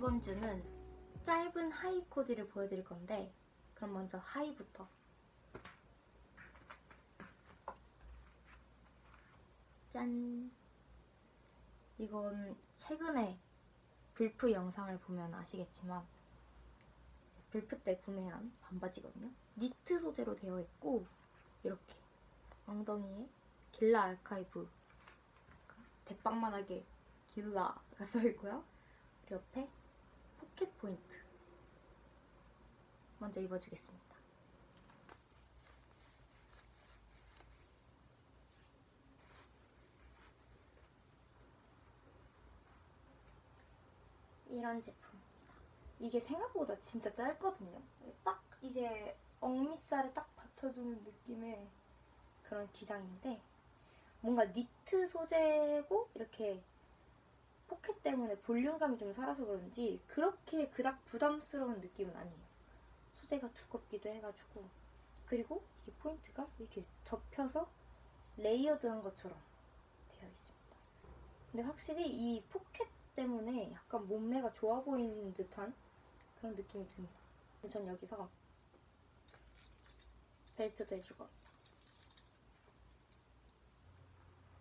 이번 주는 짧은 하이 코디를 보여드릴 건데 그럼 먼저 하이부터. 짠. 이건 최근에 불프 영상을 보면 아시겠지만 불프 때 구매한 반바지거든요. 니트 소재로 되어 있고 이렇게 엉덩이에 길라 아카이브 대빵만하게 길라가 써있고요. 그리고 옆에 포켓 포인트 먼저 입어주겠습니다. 이런 제품입니다. 이게 생각보다 진짜 짧거든요. 딱 이제 억밑살에 딱 받쳐주는 느낌의 그런 기장인데 뭔가 니트 소재고 이렇게 포켓 때문에 볼륨감이 좀 살아서 그런지 그렇게 그닥 부담스러운 느낌은 아니에요. 소재가 두껍기도 해가지고 그리고 이 포인트가 이렇게 접혀서 레이어드한 것처럼 되어 있습니다. 근데 확실히 이 포켓 때문에 약간 몸매가 좋아 보이는 듯한 그런 느낌이 듭니다. 근데 전 여기서 벨트도 해주고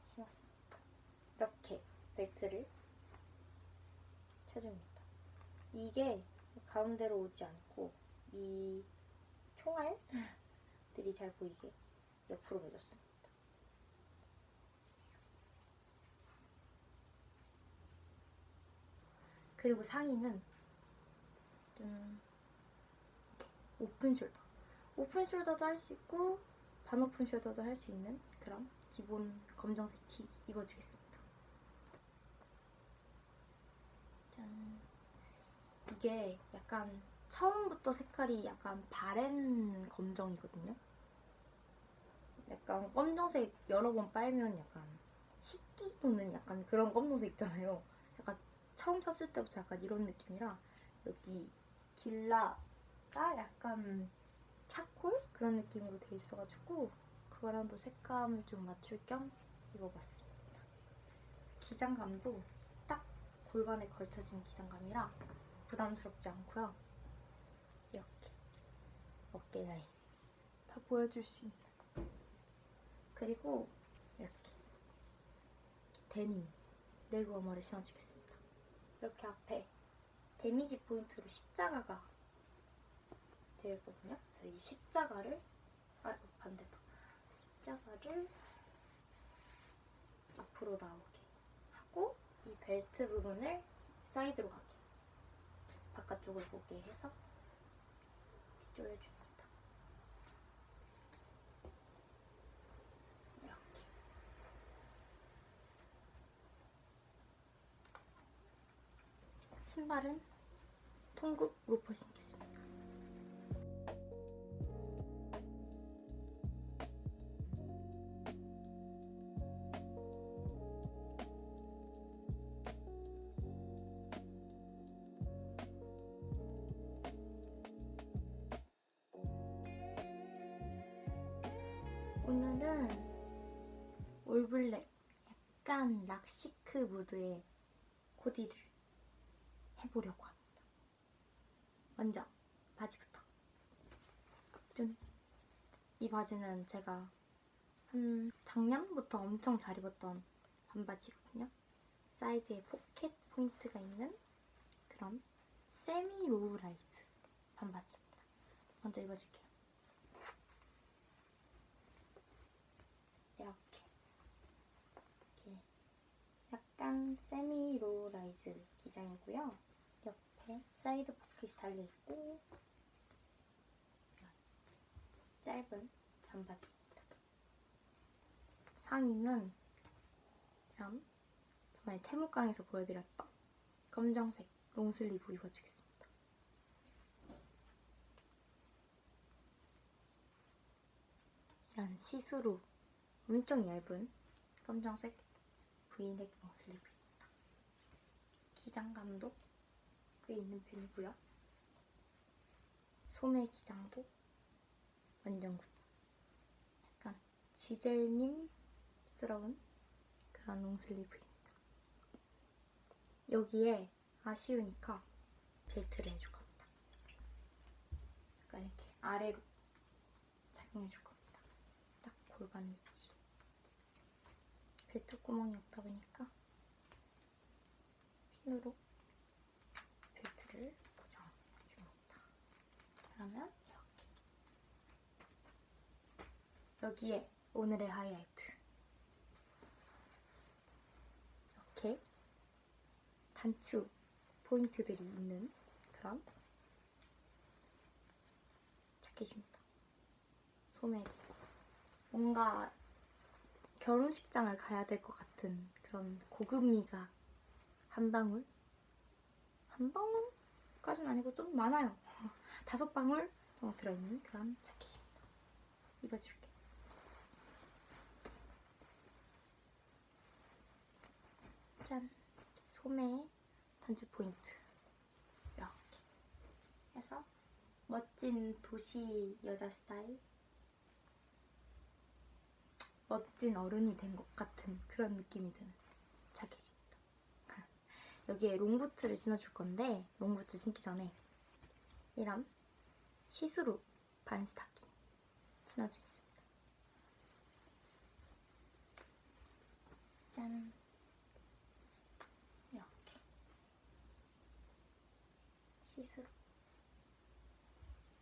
신었습니다. 이렇게 벨트를 쳐줍니다. 이게 가운데로 오지 않고 이 총알들이 잘 보이게 옆으로 매줬습니다. 그리고 상의는 좀 오픈 숄더. 오픈 숄더도 할 수 있고 반 오픈 숄더도 할 수 있는 그런 기본 검정색 티 입어주겠습니다. 짠. 이게 약간 처음부터 색깔이 약간 바랜 검정이거든요. 약간 검정색 여러 번 빨면 약간 희끼 도는 약간 그런 검정색 있잖아요. 약간 처음 샀을 때부터 약간 이런 느낌이라 여기 길라가 약간 차콜 그런 느낌으로 돼 있어가지고 그거랑도 색감을 좀 맞출 겸 입어봤습니다. 기장감도 딱 골반에 걸쳐진 기장감이라 부담스럽지 않고요. 이렇게 어깨 라인 다 보여줄 수 있는 그리고 이렇게 데님 내그 워머를 신어주겠습니다. 이렇게 앞에 데미지 포인트로 십자가가 되어 있거든요. 그래서 이 십자가를 아 반대다. 십자가를 앞으로 나오게 하고 이 벨트 부분을 사이드로 가게 바깥쪽을 보게 해서 이렇게 조여줍니다. 이렇게 신발은 통굽 로퍼 신겠습니다. 오늘은 올블랙 약간 락시크 무드의 코디를 해보려고 합니다. 먼저 바지부터. 짠. 이 바지는 제가 한 작년부터 엄청 잘 입었던 반바지거든요. 사이드에 포켓 포인트가 있는 그런 세미 로우 라이즈 반바지입니다. 먼저 입어줄게요. 이렇게 이렇게 약간 세미 로우 라이즈 기장이고요. 옆에 사이드 포켓이 달려있고 짧은 반바지입니다. 상의는 이런 저번에 태무강에서 보여드렸던 검정색 롱슬리브 입어주겠습니다. 이런 시스루 엄청 얇은 검정색 브이넥 롱슬리브입니다. 기장감도 꽤 있는 편이고요. 소매 기장도 완전 굿. 약간 지젤님스러운 그런 롱슬리브입니다. 여기에 아쉬우니까 벨트를 해줄 겁니다. 그러니까 이렇게 아래로 착용해줄 겁니다. 딱 골반 위치. 벨트 구멍이 없다 보니까 핀으로 벨트를 고정해줍니다. 그러면 이렇게 여기에 오늘의 하이라이트 이렇게 단추 포인트들이 있는 그런 자켓입니다. 소매도 뭔가 결혼식장을 가야 될 것 같은 그런 고급미가 한 방울 한 방울까지는 아니고 좀 많아요. 다섯 방울 정도 들어있는 그런 자켓입니다. 입어줄게. 짠 소매 단추 포인트 이렇게 해서 멋진 도시 여자 스타일 멋진 어른이 된 것 같은 그런 느낌이 드는 자켓입니다. 여기에 롱부츠를 신어줄 건데 롱부츠 신기 전에 이런 시스루 반 스타킹 신어주겠습니다. 짠 이렇게 시스루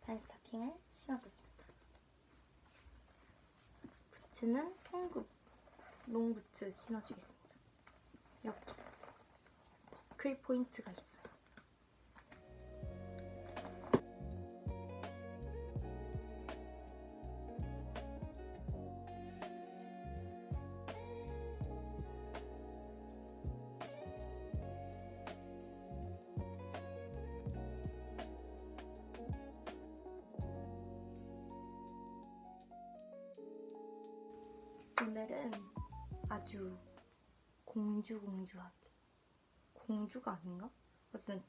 반 스타킹을 신어줬습니다. 부츠는 통굽 롱 부츠 신어주겠습니다. 이렇게 버클 포인트가 있어 오늘은 아주 공주 공주하게 공주가 아닌가? 어쨌든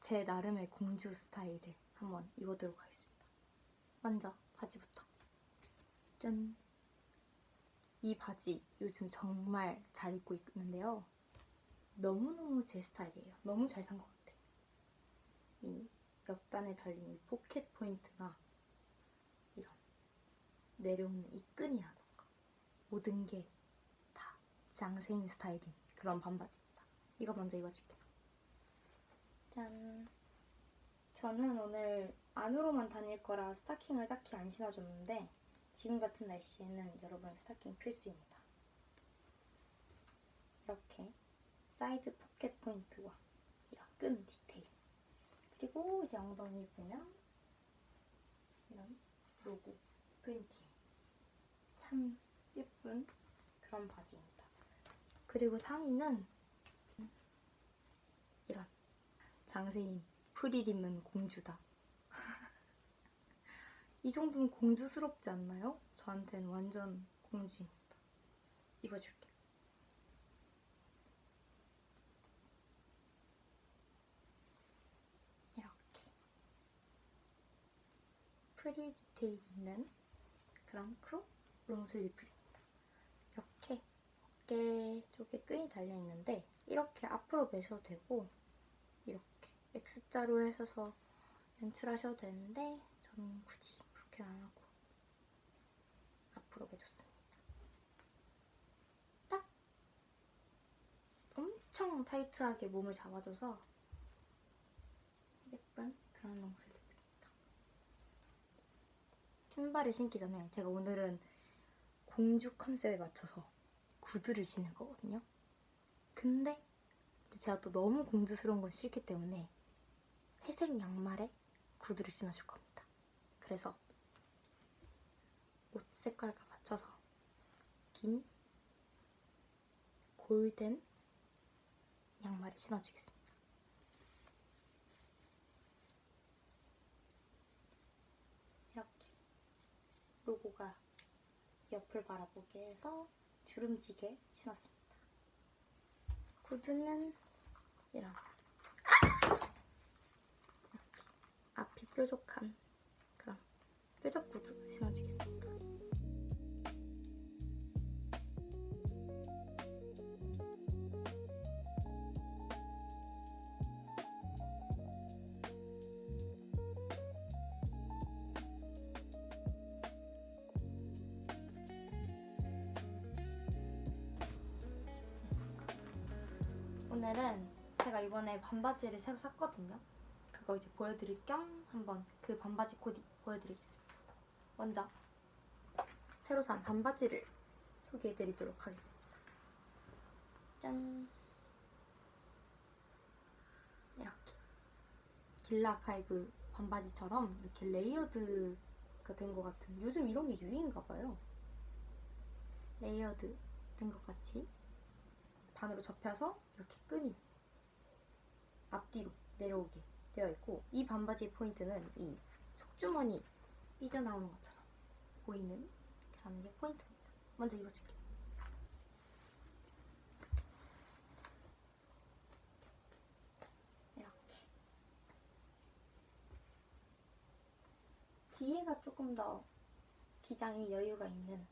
제 나름의 공주 스타일을 한번 입어보도록 하겠습니다. 먼저 바지부터 짠! 이 바지 요즘 정말 잘 입고 있는데요. 너무너무 제 스타일이에요. 너무 잘 산 것 같아요. 이 옆단에 달린 이 포켓 포인트나 이런 내려오는 이 끈이라던가 모든 게 다 장세인 스타일인 그런 반바지입니다. 이거 먼저 입어줄게요. 짠. 저는 오늘 안으로만 다닐 거라 스타킹을 딱히 안 신어줬는데 지금 같은 날씨에는 여러분 스타킹 필수입니다. 이렇게 사이드 포켓 포인트와 이런 끈 디테일 그리고 이제 엉덩이 보면 이런 로고 프린팅 참 예쁜 그런 바지입니다. 그리고 상의는 이런 장세인 프릴 입는 공주다. 이 정도면 공주스럽지 않나요? 저한테는 완전 공주입니다. 입어줄게. 이렇게 프릴 디테일 있는 그런 크롭 롱슬리브입니다. 이렇게 어깨 쪽에 끈이 달려 있는데 이렇게 앞으로 매셔도 되고 이렇게 X자로 해서 연출하셔도 되는데 저는 굳이 그렇게 안 하고 앞으로 매줬습니다. 딱 엄청 타이트하게 몸을 잡아줘서 예쁜 그런 롱슬립입니다. 신발을 신기 전에 제가 오늘은 공주 컨셉에 맞춰서 구두를 신을 거거든요. 근데 제가 또 너무 공주스러운 건 싫기 때문에 회색 양말에 구두를 신어줄 겁니다. 그래서 옷 색깔과 맞춰서 긴 골덴 양말을 신어주겠습니다. 이렇게 로고가 옆을 바라보게 해서 주름지게 신었습니다. 구두는 이런 앞이 뾰족한 그런 뾰족 구두 신어주겠습니다. 오늘은 제가 이번에 반바지를 새로 샀거든요. 그거 이제 보여드릴 겸 한번 그 반바지 코디 보여드리겠습니다. 먼저 새로 산 반바지를 소개해드리도록 하겠습니다. 짠! 이렇게 길라 카이브 반바지처럼 이렇게 레이어드가 된 것 같은 요즘 이런 게 유행인가 봐요. 레이어드 된 것 같이 반으로 접혀서 이렇게 끈이 앞뒤로 내려오게 되어 있고 이 반바지의 포인트는 이 속주머니 삐져나오는 것처럼 보이는 그런 게 포인트입니다. 먼저 입어줄게요. 이렇게 뒤에가 조금 더 기장이 여유가 있는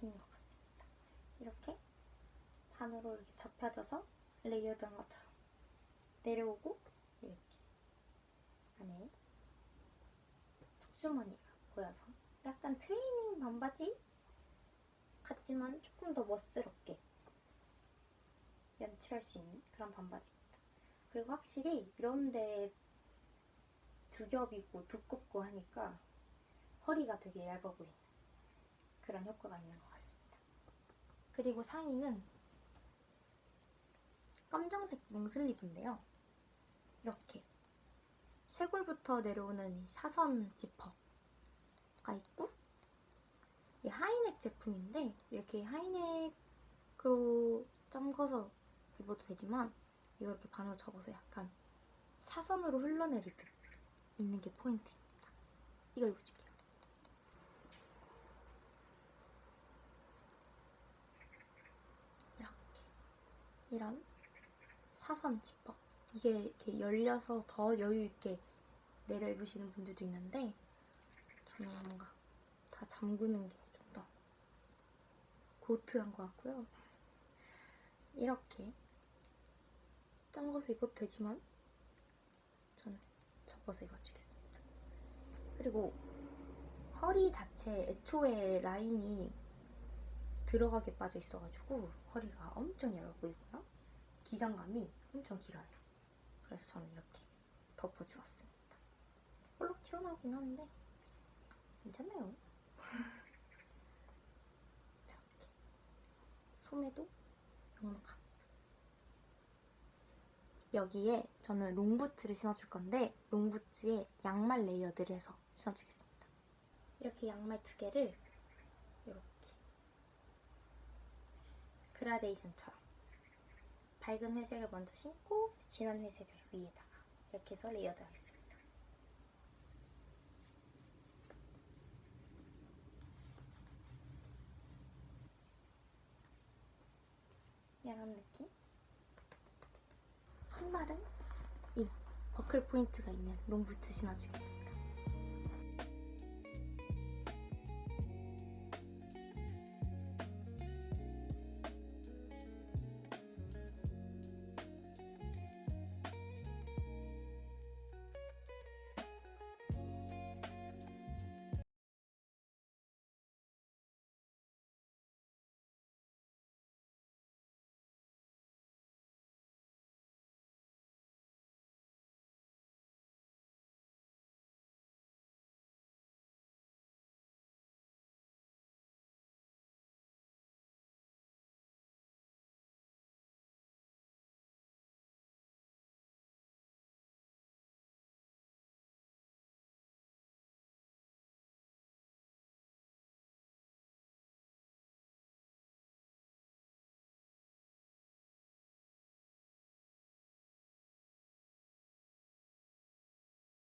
편인 것 같습니다. 이렇게 반으로 이렇게 접혀져서 레이어드한 것처럼 내려오고 이렇게 안에 속주머니가 보여서 약간 트레이닝 반바지 같지만 조금 더 멋스럽게 연출할 수 있는 그런 반바지입니다. 그리고 확실히 이런데 두 겹이고 두껍고 하니까 허리가 되게 얇아 보이는 그런 효과가 있는 것 같습니다. 그리고 상의는 검정색 롱슬리브인데요. 이렇게 쇄골부터 내려오는 이 사선 지퍼가 있고 이 하이넥 제품인데 이렇게 하이넥으로 잠궈서 입어도 되지만 이거 이렇게 반으로 접어서 약간 사선으로 흘러내리듯 있는 게 포인트입니다. 이거 입어줄게요. 이렇게 이런 사선 지퍼 이게 이렇게 열려서 더 여유 있게 내려 입으시는 분들도 있는데 저는 뭔가 다 잠그는 게 좀 더 고트한 것 같고요. 이렇게 잠궈서 입어도 되지만 저는 접어서 입어주겠습니다. 그리고 허리 자체 애초에 라인이 들어가게 빠져 있어가지고 허리가 엄청 얇아 보이고요. 기장감이 엄청 길어요. 그래서 저는 이렇게 덮어주었습니다. 볼록 튀어나오긴 하는데 괜찮아요. 이렇게 소매도 넉넉합니다. 여기에 저는 롱부츠를 신어줄 건데 롱부츠에 양말 레이어드를 해서 신어주겠습니다. 이렇게 양말 두 개를 이렇게 그라데이션처럼 밝은 회색을 먼저 신고 진한 회색을 위에다가 이렇게 해서 레이어드 하겠습니다. 이런 느낌? 신발은 이 버클 포인트가 있는 롱부츠 신어주겠습니다.